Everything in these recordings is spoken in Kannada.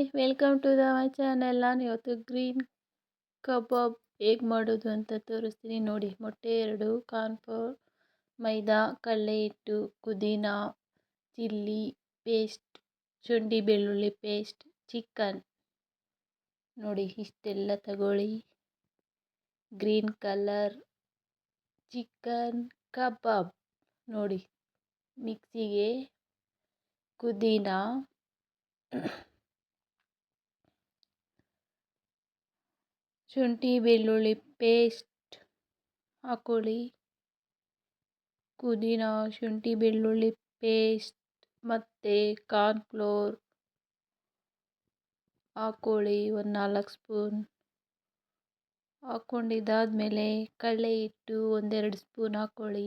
Hi welcome to the my channel ನಾನು ಇವತ್ತು ಗ್ರೀನ್ ಕಬಾಬ್ ಹೇಗೆ ಮಾಡೋದು ಅಂತ ತೋರಿಸ್ತೀನಿ. ನೋಡಿ, ಮೊಟ್ಟೆ ಎರಡು ಕಾರ್ನ್ಫ್ಲೋರ್ ಮೈದಾ, ಕಡಲೆ ಹಿಟ್ಟು, ಪುದೀನ, ಚಿಲ್ಲಿ ಪೇಸ್ಟ್ ಶುಂಠಿ, ಬೆಳ್ಳುಳ್ಳಿ ಪೇಸ್ಟ್ ಚಿಕನ್ ನೋಡಿ, ಇಷ್ಟೆಲ್ಲ ತಗೊಳ್ಳಿ. ಗ್ರೀನ್ ಕಲರ್ ಚಿಕನ್ ಕಬಾಬ್ ನೋಡಿ, ಮಿಕ್ಸಿಗೆ ಪುದೀನ ಶುಂಠಿ, ಬೆಳ್ಳುಳ್ಳಿ ಪೇಸ್ಟ್ ಹಾಕೊಳ್ಳಿ. ಪುದೀನ, ಶುಂಠಿ, ಬೆಳ್ಳುಳ್ಳಿ ಪೇಸ್ಟ್ ಮತ್ತು ಕಾರ್ನ್ಫ್ಲೋರ್ ಹಾಕೊಳ್ಳಿ ಒಂದು ನಾಲ್ಕು ಸ್ಪೂನ್. ಹಾಕ್ಕೊಂಡಿದ್ದಾದಮೇಲೆ ಕಡಲೆ ಹಿಟ್ಟು ಒಂದೆರಡು ಸ್ಪೂನ್ ಹಾಕ್ಕೊಳ್ಳಿ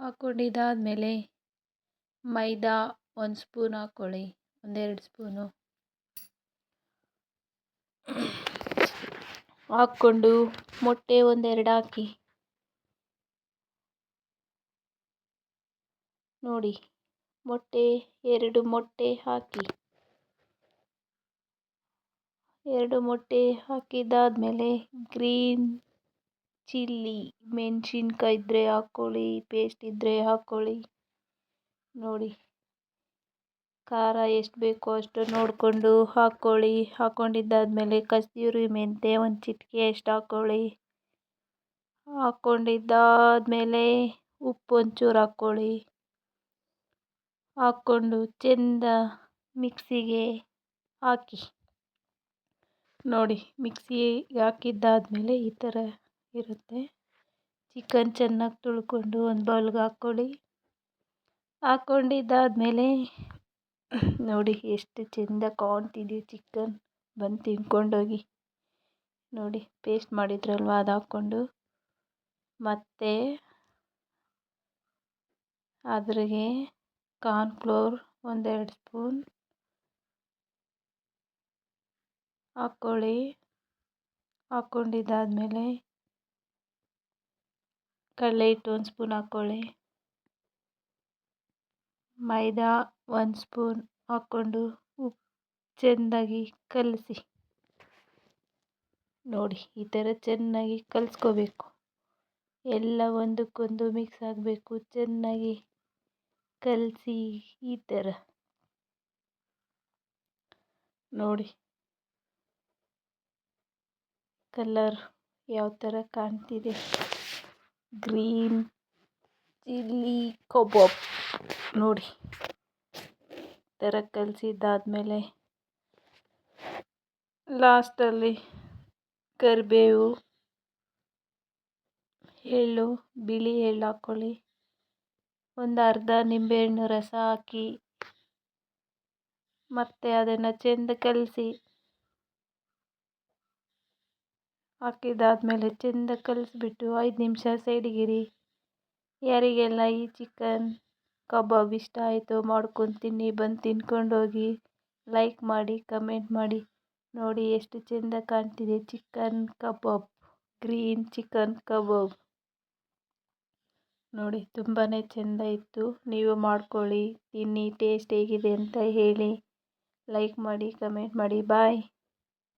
ಹಾಕ್ಕೊಂಡಿದ್ದಾದಮೇಲೆ ಮೈದಾ ಒಂದು ಸ್ಪೂನ್ ಹಾಕ್ಕೊಳ್ಳಿ ಒಂದೆರಡು ಸ್ಪೂನು. ಹಾಕ್ಕೊಂಡು ಮೊಟ್ಟೆ ಒಂದೆರಡು ಹಾಕಿ. ನೋಡಿ, ಮೊಟ್ಟೆ ಎರಡು ಮೊಟ್ಟೆ ಹಾಕಿ. ಎರಡು ಮೊಟ್ಟೆ ಹಾಕಿದ್ದಾದಮೇಲೆ ಗ್ರೀನ್ ಚಿಲ್ಲಿ, ಮೆಣಸಿನ್ಕಾಯಿ ಇದ್ದರೆ ಹಾಕ್ಕೊಳ್ಳಿ, ಪೇಸ್ಟ್ ಇದ್ದರೆ ಹಾಕ್ಕೊಳ್ಳಿ. ನೋಡಿ. ಖಾರ ಎಷ್ಟು ಬೇಕೋ ಅಷ್ಟು ನೋಡಿಕೊಂಡು ಹಾಕ್ಕೊಳ್ಳಿ. ಹಾಕ್ಕೊಂಡಿದ್ದಾದ್ಮೇಲೆ ಕಸ್ತೂರಿ ಮೆಂತ್ಯ ಒಂದು ಚಿಟಿಕೆ ಅಷ್ಟು ಹಾಕ್ಕೊಳ್ಳಿ. ಹಾಕ್ಕೊಂಡಿದ್ದಾದಮೇಲೆ ಉಪ್ಪು ಒಂಚೂರು ಹಾಕ್ಕೊಳ್ಳಿ. ಹಾಕ್ಕೊಂಡು ಚೆಂದ ಮಿಕ್ಸಿಗೆ ಹಾಕಿ. ನೋಡಿ, ಮಿಕ್ಸಿಗೆ ಹಾಕಿದ್ದಾದ್ಮೇಲೆ ಈ ಥರ ಇರುತ್ತೆ. ಚಿಕನ್ ಚೆನ್ನಾಗಿ ತೊಳ್ಕೊಂಡು ಒಂದು ಬೌಲ್ಗೆ ಹಾಕ್ಕೊಳ್ಳಿ. ಹಾಕ್ಕೊಂಡಿದ್ದಾದಮೇಲೆ ನೋಡಿ ಎಷ್ಟು ಚೆಂದ ಕಾಣ್ತಿದೆ ಚಿಕನ್. ಬಂದು ತಿನ್ಕೊಂಡೋಗಿ. ನೋಡಿ ಪೇಸ್ಟ್ ಮಾಡಿದ್ರಲ್ವ ಅದು ಹಾಕ್ಕೊಂಡು. ಮತ್ತು ಅದ್ರಾಗೆ ಕಾರ್ನ್ಫ್ಲೋರ್ ಒಂದೆರಡು ಸ್ಪೂನ್ ಹಾಕ್ಕೊಳ್ಳಿ. ಹಾಕ್ಕೊಂಡಿದ್ದಾದಮೇಲೆ ಕಡಲೆ ಹಿಟ್ಟು ಒಂದು ಸ್ಪೂನ್ ಹಾಕ್ಕೊಳ್ಳಿ. ಮೈದಾ ಒಂದು ಸ್ಪೂನ್ ಹಾಕ್ಕೊಂಡು ಉಪ್ಪು ಚೆಂದಾಗಿ ಕಲಸಿ. ನೋಡಿ, ಈ ಥರ ಚೆನ್ನಾಗಿ ಕಲಿಸ್ಕೋಬೇಕು. ಎಲ್ಲ ಒಂದಕ್ಕೊಂದು ಮಿಕ್ಸ್ ಆಗಬೇಕು, ಚೆನ್ನಾಗಿ ಕಲಸಿ ಈ ಥರ ನೋಡಿ ಕಲರ್ ಯಾವ ಥರ ಕಾಣ್ತಿದೆ? Green chilli kebab. ನೋಡಿ. ಥರ ಕಲಸಿದ್ದಾದಮೇಲೆ ಲಾಸ್ಟಲ್ಲಿ ಕರಿಬೇವು, ಎಳ್ಳು, ಬಿಳಿ ಎಳ್ಳು ಹಾಕ್ಕೊಳ್ಳಿ. ಒಂದು ಅರ್ಧ ನಿಂಬೆಹಣ್ಣು ರಸ ಹಾಕಿ, ಮತ್ತೆ ಅದನ್ನು ಚೆಂದ ಕಲಸಿ. ಹಾಕಿದ್ದಾದಮೇಲೆ ಚೆಂದ ಕಲಿಸ್ಬಿಟ್ಟು ಐದು ನಿಮಿಷ ಸೈಡಿಗಿರಿ. ಯಾರಿಗೆಲ್ಲ ಈ ಚಿಕನ್ ಕಬಾಬ್ ಇಷ್ಟ ಆಯಿತು, ಮಾಡ್ಕೊಂಡು ತಿನ್ನಿ, ಬಂದು ತಿನ್ಕೊಂಡೋಗಿ ಲೈಕ್ ಮಾಡಿ ಕಮೆಂಟ್ ಮಾಡಿ. ನೋಡಿ ಎಷ್ಟು ಚೆಂದ ಕಾಣ್ತಿದೆ chicken kebab green chicken kebab. ನೋಡಿ ತುಂಬಾ ಚೆಂದ ಇತ್ತು. ನೀವು ಮಾಡ್ಕೊಳ್ಳಿ, ತಿನ್ನಿ ಟೇಸ್ಟ್ ಹೇಗಿದೆ ಅಂತ ಹೇಳಿ ಲೈಕ್ ಮಾಡಿ ಕಮೆಂಟ್ ಮಾಡಿ. ಬಾಯ್